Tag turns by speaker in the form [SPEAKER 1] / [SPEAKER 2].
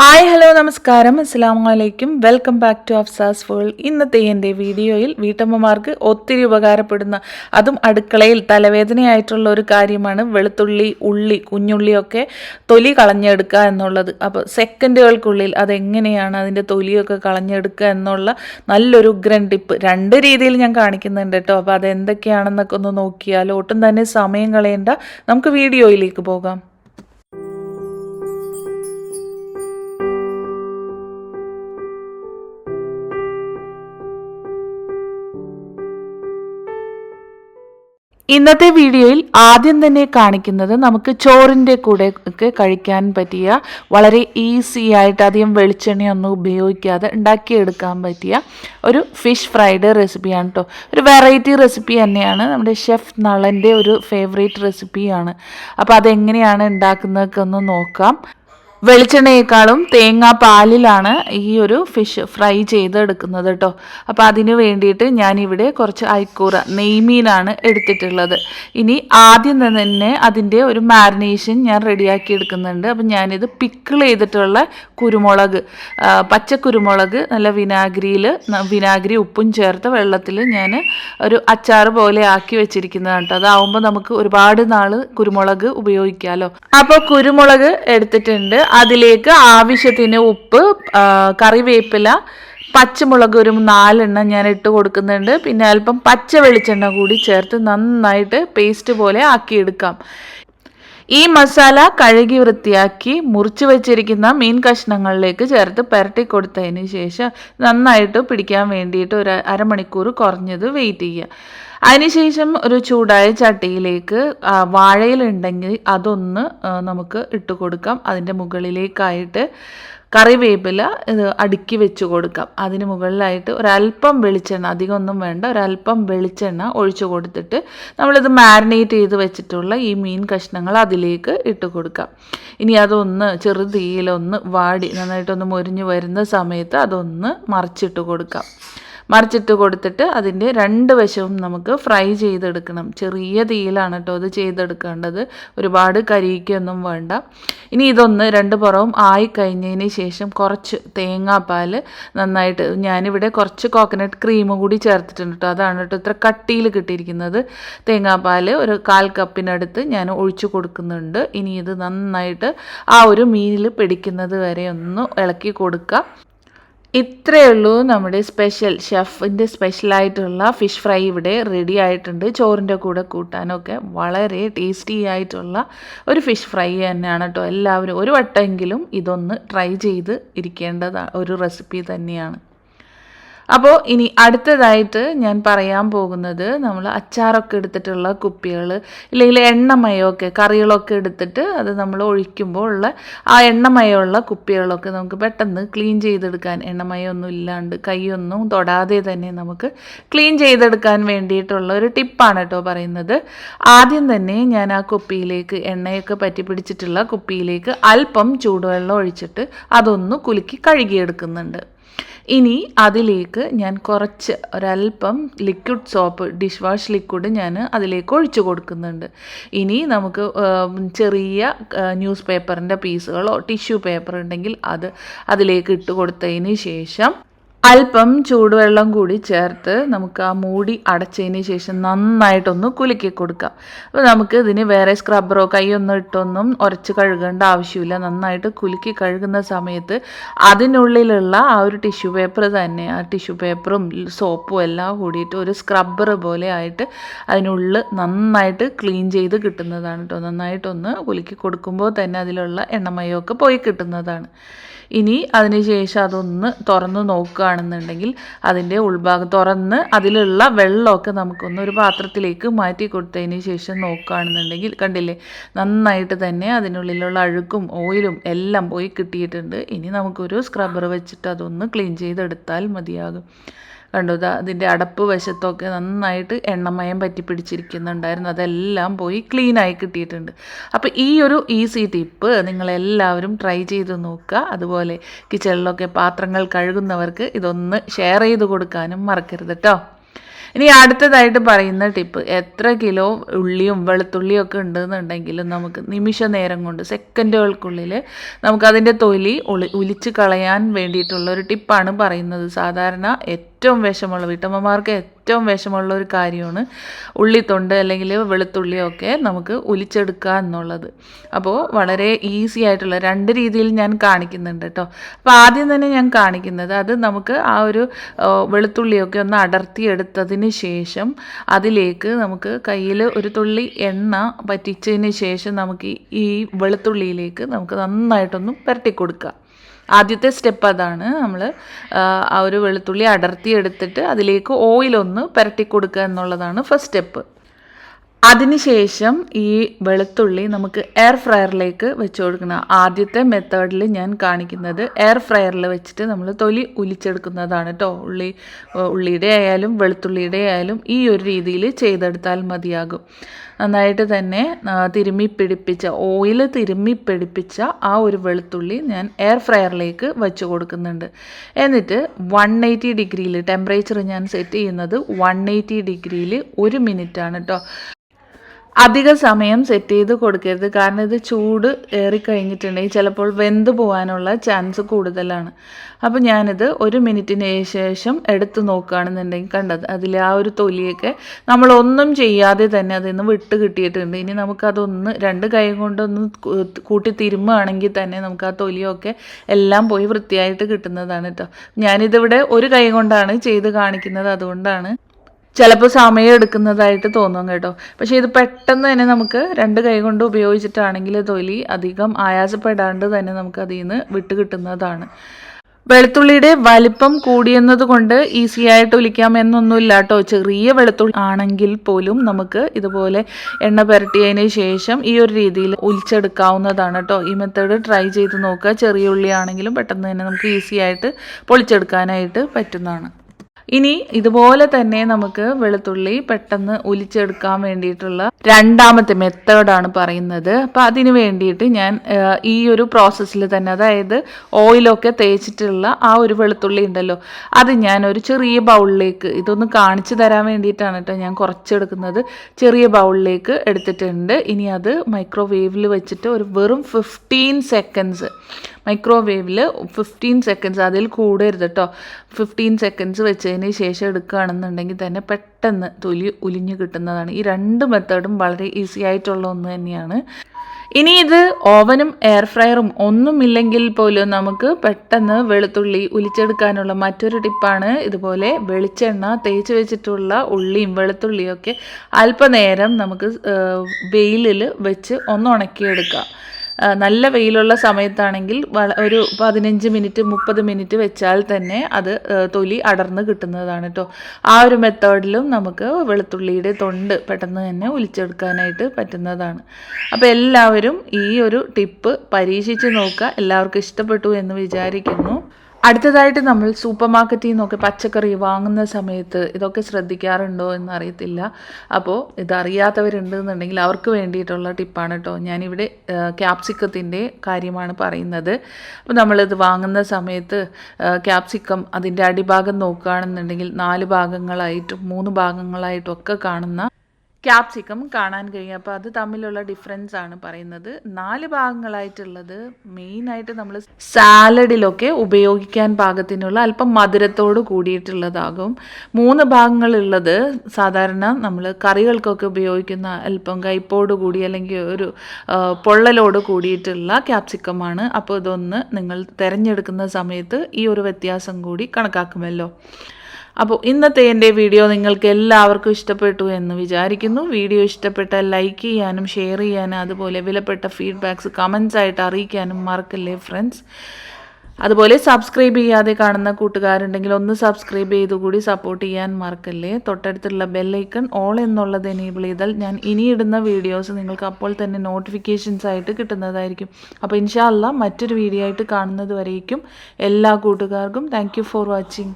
[SPEAKER 1] Hi hello നമസ്കാരം. അസ്സാം വലൈക്കും welcome back to Afsa's world. ഇന്നത്തെ എന്റെ വീഡിയോയിൽ വീട്ടമ്മമാർക്ക് ഒത്തിരി ഉപകാരപ്പെടുന്ന അതും അടുക്കളയിൽ തലവേദനയായിട്ടുള്ള ഒരു കാര്യമാണ് വെളുത്തുള്ളി ഉള്ളി കുഞ്ഞുള്ളിയൊക്കെ തൊലി കളഞ്ഞെടുക്കുക എന്നുള്ളത്. അപ്പോൾ സെക്കൻഡുകൾക്കുള്ളിൽ അതെങ്ങനെയാണ് അതിന്റെ തൊലിയൊക്കെ കളഞ്ഞെടുക്കുക എന്നുള്ള നല്ലൊരു ഉഗ്രൻ ടിപ്പ് രണ്ട് രീതിയിൽ ഞാൻ കാണിക്കുന്നുണ്ട് കേട്ടോ. അപ്പോൾ അതെന്തൊക്കെയാണെന്നൊക്കെ ഒന്ന് നോക്കിയാൽ ഒട്ടും തന്നെ സമയം കളയേണ്ട. നമുക്ക് വീഡിയോയിലേക്ക് പോകാം. ഇന്നത്തെ വീഡിയോയിൽ ആദ്യം തന്നെ കാണിക്കുന്നത് നമുക്ക് ചോറിന്റെ കൂടെ ഒക്കെ കഴിക്കാൻ പറ്റിയ വളരെ ഈസി ആയിട്ട് അധികം വെളിച്ചെണ്ണയൊന്നും ഉപയോഗിക്കാതെ ഉണ്ടാക്കിയെടുക്കാൻ പറ്റിയ ഒരു ഫിഷ് ഫ്രൈഡ് റെസിപ്പിയാണ് കേട്ടോ ഒരു വെറൈറ്റി റെസിപ്പി തന്നെയാണ് നമ്മുടെ ഷെഫ് നളന്റെ ഒരു ഫേവറേറ്റ് റെസിപ്പിയാണ്. അപ്പോൾ അതെങ്ങനെയാണ് ഉണ്ടാക്കുന്നതൊക്കെ ഒന്ന് നോക്കാം. വെളിച്ചെണ്ണയേക്കാളും തേങ്ങാ പാലിലാണ് ഈ ഒരു ഫിഷ് ഫ്രൈ ചെയ്തെടുക്കുന്നത് കേട്ടോ അപ്പോൾ അതിന് വേണ്ടിയിട്ട് ഞാനിവിടെ കുറച്ച് ഐക്കൂറ നെയ്മീനാണ് എടുത്തിട്ടുള്ളത്. ഇനി ആദ്യം തന്നെ അതിന്റെ ഒരു മാരിനേഷൻ ഞാൻ റെഡിയാക്കി എടുക്കുന്നുണ്ട്. അപ്പം ഞാനിത് പിക്കിൾ ചെയ്തിട്ടുള്ള കുരുമുളക് പച്ചക്കുരുമുളക് പച്ച കുരുമുളക് നല്ല വിനാഗിരിയിൽ വിനാഗിരി ഉപ്പും ചേർത്ത് വെള്ളത്തിൽ ഞാൻ ഒരു അച്ചാർ പോലെ ആക്കി വെച്ചിരിക്കുന്നതാണ് കേട്ടോ അതാവുമ്പോൾ നമുക്ക് ഒരുപാട് നാൾ കുരുമുളക് ഉപയോഗിക്കാമല്ലോ അപ്പോൾ കുരുമുളക് എടുത്തിട്ടുണ്ട്. അതിലേക്ക് ആവശ്യത്തിന് ഉപ്പ് കറിവേപ്പില പച്ചമുളക് ഒരു നാലെണ്ണം ഞാൻ ഇട്ട് കൊടുക്കുന്നുണ്ട്. പിന്നെ അല്പം പച്ച വെളിച്ചെണ്ണ കൂടി ചേർത്ത് നന്നായിട്ട് പേസ്റ്റ് പോലെ ആക്കിയെടുക്കാം. ഈ മസാല കഴുകി വൃത്തിയാക്കി മുറിച്ച് വെച്ചിരിക്കുന്ന മീൻ കഷ്ണങ്ങളിലേക്ക് ചേർത്ത് പുരട്ടി കൊടുത്തതിന് ശേഷം നന്നായിട്ട് പിടിക്കാൻ വേണ്ടിയിട്ട് ഒരു അരമണിക്കൂർ കുറഞ്ഞത് വെയിറ്റ് ചെയ്യുക. അതിനുശേഷം ഒരു ചൂടായ ചട്ടിയിലേക്ക് വാഴയിലുണ്ടെങ്കിൽ അതൊന്ന് നമുക്ക് ഇട്ട് കൊടുക്കാം. അതിന്റെ മുകളിലേക്കായിട്ട് കറിവേപ്പില ഇത് അടുക്കി വെച്ച് കൊടുക്കാം. അതിന് മുകളിലായിട്ട് ഒരല്പം വെളിച്ചെണ്ണ അധികമൊന്നും വേണ്ട ഒരല്പം വെളിച്ചെണ്ണ ഒഴിച്ചു കൊടുത്തിട്ട് നമ്മളിത് മാരിനേറ്റ് ചെയ്ത് വെച്ചിട്ടുള്ള ഈ മീൻ കഷ്ണങ്ങൾ അതിലേക്ക് ഇട്ട് കൊടുക്കാം. ഇനി അതൊന്ന് ചെറു തീയിലൊന്ന് വാടി നന്നായിട്ടൊന്ന് മൊരിഞ്ഞ് വരുന്ന സമയത്ത് അതൊന്ന് മറിച്ചിട്ട് കൊടുക്കാം. മറിച്ചിട്ട് കൊടുത്തിട്ട് അതിന്റെ രണ്ട് വശവും നമുക്ക് ഫ്രൈ ചെയ്തെടുക്കണം. ചെറിയ തീയിലാണ് കേട്ടോ അത് ചെയ്തെടുക്കേണ്ടത്. ഒരുപാട് കരിക്കൊന്നും വേണ്ട. ഇനി ഇതൊന്ന് രണ്ട് പുറവും ആയി കഴിഞ്ഞതിന് ശേഷം കുറച്ച് തേങ്ങാപ്പാൽ നന്നായിട്ട് ഞാനിവിടെ കുറച്ച് കോക്കനട്ട് ക്രീം കൂടി ചേർത്തിട്ടുണ്ട് കേട്ടോ. അതാണ് കേട്ടോ ഇത്ര കട്ടിയിൽ കിട്ടിയിരിക്കുന്നത്. തേങ്ങാപ്പാൽ ഒരു കാൽ കപ്പിനടുത്ത് ഞാൻ ഒഴിച്ചു കൊടുക്കുന്നുണ്ട്. ഇനി ഇത് നന്നായിട്ട് ആ ഒരു മീനിൽ പിടിക്കുന്നത് വരെ ഒന്ന് ഇളക്കി കൊടുക്കുക ഇത്രയേ ഉള്ളൂ നമ്മുടെ സ്പെഷ്യൽ ഷെഫിന്റെ സ്പെഷ്യലായിട്ടുള്ള ഫിഷ് ഫ്രൈ ഇവിടെ റെഡി ആയിട്ടുണ്ട്. ചോറിന്റെ കൂടെ കൂട്ടാനൊക്കെ വളരെ ടേസ്റ്റി ആയിട്ടുള്ള ഒരു ഫിഷ് ഫ്രൈ തന്നെയാണ് കേട്ടോ. എല്ലാവരും ഒരു വട്ടമെങ്കിലും ഇതൊന്ന് ട്രൈ ചെയ്ത് ഇരിക്കേണ്ടത് ഒരു റെസിപ്പി തന്നെയാണ്. അപ്പോൾ ഇനി അടുത്തതായിട്ട് ഞാൻ പറയാൻ പോകുന്നത് നമ്മൾ അച്ചാറൊക്കെ എടുത്തിട്ടുള്ള കുപ്പികൾ ഇല്ലെങ്കിൽ എണ്ണമയമൊക്കെ കറികളൊക്കെ എടുത്തിട്ട് അത് നമ്മൾ ഒഴിക്കുമ്പോൾ ഉള്ള ആ എണ്ണമയമുള്ള കുപ്പികളൊക്കെ നമുക്ക് പെട്ടെന്ന് ക്ലീൻ ചെയ്തെടുക്കാൻ എണ്ണമയമൊന്നും ഇല്ലാണ്ട് കൈയൊന്നും തൊടാതെ തന്നെ നമുക്ക് ക്ലീൻ ചെയ്തെടുക്കാൻ വേണ്ടിയിട്ടുള്ള ഒരു ടിപ്പാണ് കേട്ടോ പറയുന്നത്. ആദ്യം തന്നെ ഞാൻ ആ കുപ്പിയിലേക്ക് എണ്ണയൊക്കെ പറ്റി പിടിച്ചിട്ടുള്ള കുപ്പിയിലേക്ക് അല്പം ചൂടുവെള്ളം ഒഴിച്ചിട്ട് അതൊന്ന് കുലുക്കി കഴുകിയെടുക്കുന്നുണ്ട്. ഇനി അതിലേക്ക് ഞാൻ കുറച്ച് ഒരല്പം liquid soap dish wash liquid ഞാൻ അതിലേക്ക് ഒഴിച്ചു കൊടുക്കുന്നുണ്ട്. ഇനി നമുക്ക് ചെറിയ ന്യൂസ് പേപ്പറിന്റെ പീസുകളോ ടിഷ്യൂ പേപ്പർ ഉണ്ടെങ്കിൽ അത് അതിലേക്ക് ഇട്ട് കൊടുത്തതിന് ശേഷം അല്പം ചൂടുവെള്ളം കൂടി ചേർത്ത് നമുക്ക് ആ മൂടി അടച്ചതിന് ശേഷം നന്നായിട്ടൊന്ന് കുലുക്കി കൊടുക്കാം. അപ്പോൾ നമുക്ക് ഇതിന് വേറെ സ്ക്രബ്ബറോ കൈയൊന്നും ഇട്ടൊന്നും ഉരച്ച് കഴുകേണ്ട ആവശ്യമില്ല. നന്നായിട്ട് കുലുക്കി കഴുകുന്ന സമയത്ത് അതിനുള്ളിലുള്ള ആ ഒരു ടിഷ്യൂ പേപ്പർ തന്നെ ആ ടിഷ്യൂ പേപ്പറും സോപ്പും എല്ലാം കൂടിയിട്ട് ഒരു സ്ക്രബ്ബർ പോലെ ആയിട്ട് അതിനുള്ളിൽ നന്നായിട്ട് ക്ലീൻ ചെയ്ത് കിട്ടുന്നതാണ് കേട്ടോ നന്നായിട്ടൊന്ന് കുലുക്കി കൊടുക്കുമ്പോൾ തന്നെ അതിലുള്ള എണ്ണമയമൊക്കെ പോയി കിട്ടുന്നതാണ്. ഇനി അതിനുശേഷം അതൊന്ന് തുറന്ന് നോക്കുകയാണെന്നുണ്ടെങ്കിൽ അതിന്റെ ഉൾഭാഗം തുറന്ന് അതിലുള്ള വെള്ളമൊക്കെ നമുക്കൊന്ന് ഒരു പാത്രത്തിലേക്ക് മാറ്റി കൊടുത്തതിന് ശേഷം നോക്കുകയാണെന്നുണ്ടെങ്കിൽ കണ്ടില്ലേ നന്നായിട്ട് തന്നെ അതിനുള്ളിലുള്ള അഴുക്കും ഓയിലും എല്ലാം പോയി കിട്ടിയിട്ടുണ്ട്. ഇനി നമുക്കൊരു സ്ക്രബ്ബർ വെച്ചിട്ട് അതൊന്ന് ക്ലീൻ ചെയ്തെടുത്താൽ മതിയാകും. കണ്ടു അതിന്റെ അടപ്പ് വശത്തൊക്കെ നന്നായിട്ട് എണ്ണമയം പറ്റി പിടിച്ചിരിക്കുന്നുണ്ടായിരുന്നു. അതെല്ലാം പോയി ക്ലീനായി കിട്ടിയിട്ടുണ്ട്. അപ്പോൾ ഈ ഒരു ഈസി ടിപ്പ് നിങ്ങളെല്ലാവരും ട്രൈ ചെയ്ത് നോക്കുക. അതുപോലെ കിച്ചണിലൊക്കെ പാത്രങ്ങൾ കഴുകുന്നവർക്ക് ഇതൊന്ന് ഷെയർ ചെയ്ത് കൊടുക്കാനും മറക്കരുത് കേട്ടോ ഇനി അടുത്തതായിട്ട് പറയുന്ന ടിപ്പ് എത്ര കിലോ ഉള്ളിയും വെളുത്തുള്ളിയും ഒക്കെ ഉണ്ടെന്നുണ്ടെങ്കിലും നമുക്ക് നിമിഷ നേരം കൊണ്ട് സെക്കൻഡുകൾക്കുള്ളിൽ നമുക്കതിന്റെ തൊലി ഒളി ഉലിച്ച് കളയാൻ വേണ്ടിയിട്ടുള്ള ഒരു ടിപ്പാണ് പറയുന്നത്. സാധാരണ ഏറ്റവും വിഷമുള്ള വീട്ടമ്മമാർക്ക് ഏറ്റവും വിഷമുള്ള ഒരു കാര്യമാണ് ഉള്ളിത്തൊണ്ട് അല്ലെങ്കിൽ വെളുത്തുള്ളിയൊക്കെ നമുക്ക് ഒലിച്ചെടുക്കുക എന്നുള്ളത്. അപ്പോൾ വളരെ ഈസി ആയിട്ടുള്ള രണ്ട് രീതിയിൽ ഞാൻ കാണിക്കുന്നുണ്ട് കേട്ടോ അപ്പോൾ ആദ്യം തന്നെ ഞാൻ കാണിക്കുന്നത് അത് നമുക്ക് ആ ഒരു വെളുത്തുള്ളിയൊക്കെ ഒന്ന് അടർത്തിയെടുത്തതിന് ശേഷം അതിലേക്ക് നമുക്ക് കയ്യിൽ ഒരു തുള്ളി എണ്ണ പറ്റിച്ചതിന് ശേഷം നമുക്ക് ഈ- ഈ വെളുത്തുള്ളിയിലേക്ക് നമുക്ക് നന്നായിട്ടൊന്ന് പുരട്ടി കൊടുക്കുക. ആദ്യത്തെ സ്റ്റെപ്പ് അതാണ് നമ്മൾ ആ ഒരു വെളുത്തുള്ളി അടർത്തി എടുത്തിട്ട് അതിലേക്ക് ഓയിലൊന്ന് പുരട്ടി കൊടുക്കുക എന്നുള്ളതാണ് ഫസ്റ്റ് സ്റ്റെപ്പ് അതിനുശേഷം ഈ വെളുത്തുള്ളി നമുക്ക് എയർ ഫ്രയറിലേക്ക് വെച്ച് കൊടുക്കണം ആദ്യത്തെ മെത്തേഡിൽ ഞാൻ കാണിക്കുന്നത് എയർ ഫ്രയറിൽ വെച്ചിട്ട് നമ്മൾ തൊലി ഉലിച്ചെടുക്കുന്നതാണ് കേട്ടോ ഉള്ളി ഉള്ളിയുടെ ആയാലും വെളുത്തുള്ളിയുടെ ആയാലും ഈ ഒരു രീതിയിൽ ചെയ്തെടുത്താൽ മതിയാകും. നന്നായിട്ട് തന്നെ തിരുമ്മി പിടിപ്പിച്ച ഓയിൽ തിരുമ്മി പിടിപ്പിച്ച ആ ഒരു വെളുത്തുള്ളി ഞാൻ എയർ ഫ്രയറിലേക്ക് വെച്ച് കൊടുക്കുന്നുണ്ട്. എന്നിട്ട് വൺ എയ്റ്റി ഡിഗ്രിയിൽ ടെമ്പറേച്ചർ ഞാൻ സെറ്റ് ചെയ്യുന്നത് വൺ എയ്റ്റി ഡിഗ്രിയിൽ ഒരു മിനിറ്റാണ് കേട്ടോ അധിക സമയം സെറ്റ് ചെയ്ത് കൊടുക്കരുത്. കാരണം ഇത് ചൂട് ഏറിക്കഴിഞ്ഞിട്ടുണ്ടെങ്കിൽ ചിലപ്പോൾ വെന്ത് പോകാനുള്ള ചാൻസ് കൂടുതലാണ്. അപ്പോൾ ഞാനിത് ഒരു മിനിറ്റിന് ശേഷം എടുത്ത് നോക്കുകയാണെന്നുണ്ടെങ്കിൽ കണ്ടത് അതിൽ ആ ഒരു തൊലിയൊക്കെ നമ്മളൊന്നും ചെയ്യാതെ തന്നെ അതിൽ നിന്ന് വിട്ട് കിട്ടിയിട്ടുണ്ട്. ഇനി നമുക്കതൊന്ന് രണ്ട് കൈ കൊണ്ടൊന്ന് കൂട്ടി തിരുമ്മുകയാണെങ്കിൽ തന്നെ നമുക്ക് ആ തൊലിയൊക്കെ എല്ലാം പോയി വൃത്തിയായിട്ട് കിട്ടുന്നതാണ് കേട്ടോ ഞാനിതിവിടെ ഒരു കൈ കൊണ്ടാണ് ചെയ്ത് കാണിക്കുന്നത്. അതുകൊണ്ടാണ് ചിലപ്പോൾ സമയം എടുക്കുന്നതായിട്ട് തോന്നും കേട്ടോ. പക്ഷേ ഇത് പെട്ടെന്ന് തന്നെ നമുക്ക് രണ്ട് കൈ കൊണ്ട് ഉപയോഗിച്ചിട്ടാണെങ്കിൽ തൊലി അധികം ആയാസപ്പെടാണ്ട് തന്നെ നമുക്ക് അതിൽ നിന്ന് വിട്ട് കിട്ടുന്നതാണ്. വെളുത്തുള്ളിയുടെ വലിപ്പം കൂടിയെന്നത് കൊണ്ട് ഈസി ആയിട്ട് ഒലിക്കാം എന്നൊന്നുമില്ല കേട്ടോ. ചെറിയ വെളുത്തുള്ളി ആണെങ്കിൽ പോലും നമുക്ക് ഇതുപോലെ എണ്ണ പുരട്ടിയതിന് ശേഷം ഈ ഒരു രീതിയിൽ ഒലിച്ചെടുക്കാവുന്നതാണ് കേട്ടോ. ഈ മെത്തേഡ് ട്രൈ ചെയ്ത് നോക്കുക. ചെറിയ ഉള്ളി ആണെങ്കിലും പെട്ടെന്ന് തന്നെ നമുക്ക് ഈസി ആയിട്ട് പൊളിച്ചെടുക്കാനായിട്ട് പറ്റുന്നതാണ്. ഇനി ഇതുപോലെ തന്നെ നമുക്ക് വെളുത്തുള്ളി പെട്ടെന്ന് ഒലിച്ചെടുക്കാൻ വേണ്ടിയിട്ടുള്ള രണ്ടാമത്തെ മെത്തേഡാണ് പറയുന്നത്. അപ്പോൾ അതിന് വേണ്ടിയിട്ട് ഞാൻ ഈ ഒരു പ്രോസസ്സിൽ തന്നെ അതായത് ഓയിലൊക്കെ തേച്ചിട്ടുള്ള ആ ഒരു വെളുത്തുള്ളി ഉണ്ടല്ലോ അത് ഞാൻ ഒരു ചെറിയ ബൗളിലേക്ക് ഇതൊന്ന് കാണിച്ചു തരാൻ വേണ്ടിയിട്ടാണ് കേട്ടോ ഞാൻ കുറച്ചെടുക്കുന്നത്. ചെറിയ ബൗളിലേക്ക് എടുത്തിട്ടുണ്ട്. ഇനി അത് മൈക്രോവേവിൽ വെച്ചിട്ട് ഒരു വെറും ഫിഫ്റ്റീൻ സെക്കൻഡ്സ് മൈക്രോവേവിൽ ഫിഫ്റ്റീൻ സെക്കൻഡ്സ് അതിൽ കൂടരുത് കേട്ടോ ഫിഫ്റ്റീൻ സെക്കൻഡ്സ് വെച്ചതിന് ശേഷം എടുക്കുകയാണെന്നുണ്ടെങ്കിൽ തന്നെ പെട്ടെന്ന് തൊലി ഉലിഞ്ഞു കിട്ടുന്നതാണ്. ഈ രണ്ട് മെത്തേഡും വളരെ ഈസി ആയിട്ടുള്ള ഒന്ന് തന്നെയാണ്. ഇനി ഇത് ഓവനും എയർ ഫ്രയറും ഒന്നുമില്ലെങ്കിൽ പോലും നമുക്ക് പെട്ടെന്ന് വെളുത്തുള്ളി ഉലിച്ചെടുക്കാനുള്ള മറ്റൊരു ടിപ്പാണ് ഇതുപോലെ വെളിച്ചെണ്ണ തേച്ച് വെച്ചിട്ടുള്ള ഉള്ളിയും വെളുത്തുള്ളിയും ഒക്കെ അല്പനേരം നമുക്ക് വെയിലിൽ വെച്ച് ഒന്ന് ഉണക്കിയെടുക്കാം നല്ല വെയിലുള്ള സമയത്താണെങ്കിൽ ഒരു പതിനഞ്ച് മിനിറ്റ് മുപ്പത് മിനിറ്റ് വെച്ചാൽ തന്നെ അത് തൊലി അടർന്ന് കിട്ടുന്നതാണ് കേട്ടോ ആ ഒരു മെത്തേഡിലും നമുക്ക് വെളുത്തുള്ളിയുടെ തൊണ്ട് പെട്ടെന്ന് തന്നെ ഒലിച്ചെടുക്കാനായിട്ട് പറ്റുന്നതാണ്. അപ്പോൾ എല്ലാവരും ഈ ഒരു ടിപ്പ് പരീക്ഷിച്ച് നോക്കുക. എല്ലാവർക്കും ഇഷ്ടപ്പെട്ടു എന്ന് വിചാരിക്കുന്നു. അടുത്തതായിട്ട് നമ്മൾ സൂപ്പർ മാർക്കറ്റിൽ നിന്നൊക്കെ പച്ചക്കറി വാങ്ങുന്ന സമയത്ത് ഇതൊക്കെ ശ്രദ്ധിക്കാറുണ്ടോ എന്നറിയത്തില്ല. അപ്പോൾ ഇതറിയാത്തവരുണ്ട് എന്നുണ്ടെങ്കിൽ അവർക്ക് വേണ്ടിയിട്ടുള്ള ടിപ്പാണ് കേട്ടോ. ഞാനിവിടെ ക്യാപ്സിക്കത്തിന്റെ കാര്യമാണ് പറയുന്നത്. അപ്പോൾ നമ്മളിത് വാങ്ങുന്ന സമയത്ത് ക്യാപ്സിക്കം അതിന്റെ അടിഭാഗം നോക്കുകയാണെന്നുണ്ടെങ്കിൽ നാല് ഭാഗങ്ങളായിട്ടും മൂന്ന് ഭാഗങ്ങളായിട്ടും ഒക്കെ കാണുന്ന ക്യാപ്സിക്കം കാണാൻ കഴിയും. അപ്പോൾ അത് തമ്മിലുള്ള ഡിഫറൻസ് ആണ് പറയുന്നത്. നാല് ഭാഗങ്ങളായിട്ടുള്ളത് മെയിനായിട്ട് നമ്മൾ സാലഡിലൊക്കെ ഉപയോഗിക്കാൻ പാകത്തിനുള്ള അല്പം മധുരത്തോട് കൂടിയിട്ടുള്ളതാകും. മൂന്ന് ഭാഗങ്ങളുള്ളത് സാധാരണ നമ്മൾ കറികൾക്കൊക്കെ ഉപയോഗിക്കുന്ന അല്പം കയ്പോട് കൂടി അല്ലെങ്കിൽ ഒരു പൊള്ളലോട് കൂടിയിട്ടുള്ള ക്യാപ്സിക്കമാണ് അപ്പോൾ ഇതൊന്ന് നിങ്ങൾ തിരഞ്ഞെടുക്കുന്ന സമയത്ത് ഈ ഒരു വ്യത്യാസം കൂടി കണക്കാക്കുമല്ലോ. അപ്പോൾ ഇന്നത്തെ എന്റെ വീഡിയോ നിങ്ങൾക്ക് എല്ലാവർക്കും ഇഷ്ടപ്പെട്ടു എന്ന് വിചാരിക്കുന്നു. വീഡിയോ ഇഷ്ടപ്പെട്ടാൽ ലൈക്ക് ചെയ്യാനും ഷെയർ ചെയ്യാനും അതുപോലെ വിലപ്പെട്ട ഫീഡ്ബാക്ക്സ് കമൻസ് ആയിട്ട് അറിയിക്കാനും മറക്കല്ലേ ഫ്രണ്ട്സ് അതുപോലെ സബ്സ്ക്രൈബ് ചെയ്യാതെ കാണുന്ന കൂട്ടുകാരുണ്ടെങ്കിൽ ഒന്ന് സബ്സ്ക്രൈബ് ചെയ്തു കൂടി സപ്പോർട്ട് ചെയ്യാൻ മറക്കല്ലേ? തൊട്ടടുത്തുള്ള ബെല്ലൈക്കൺ ഓൾ എന്നുള്ളത് എനേബിൾ ചെയ്താൽ ഞാൻ ഇനിയിടുന്ന വീഡിയോസ് നിങ്ങൾക്ക് അപ്പോൾ തന്നെ നോട്ടിഫിക്കേഷൻസ് ആയിട്ട് കിട്ടുന്നതായിരിക്കും. അപ്പോൾ ഇൻഷാല്ല മറ്റൊരു വീഡിയോ ആയിട്ട് കാണുന്നത് വരേക്കും എല്ലാ കൂട്ടുകാർക്കും. Thank for watching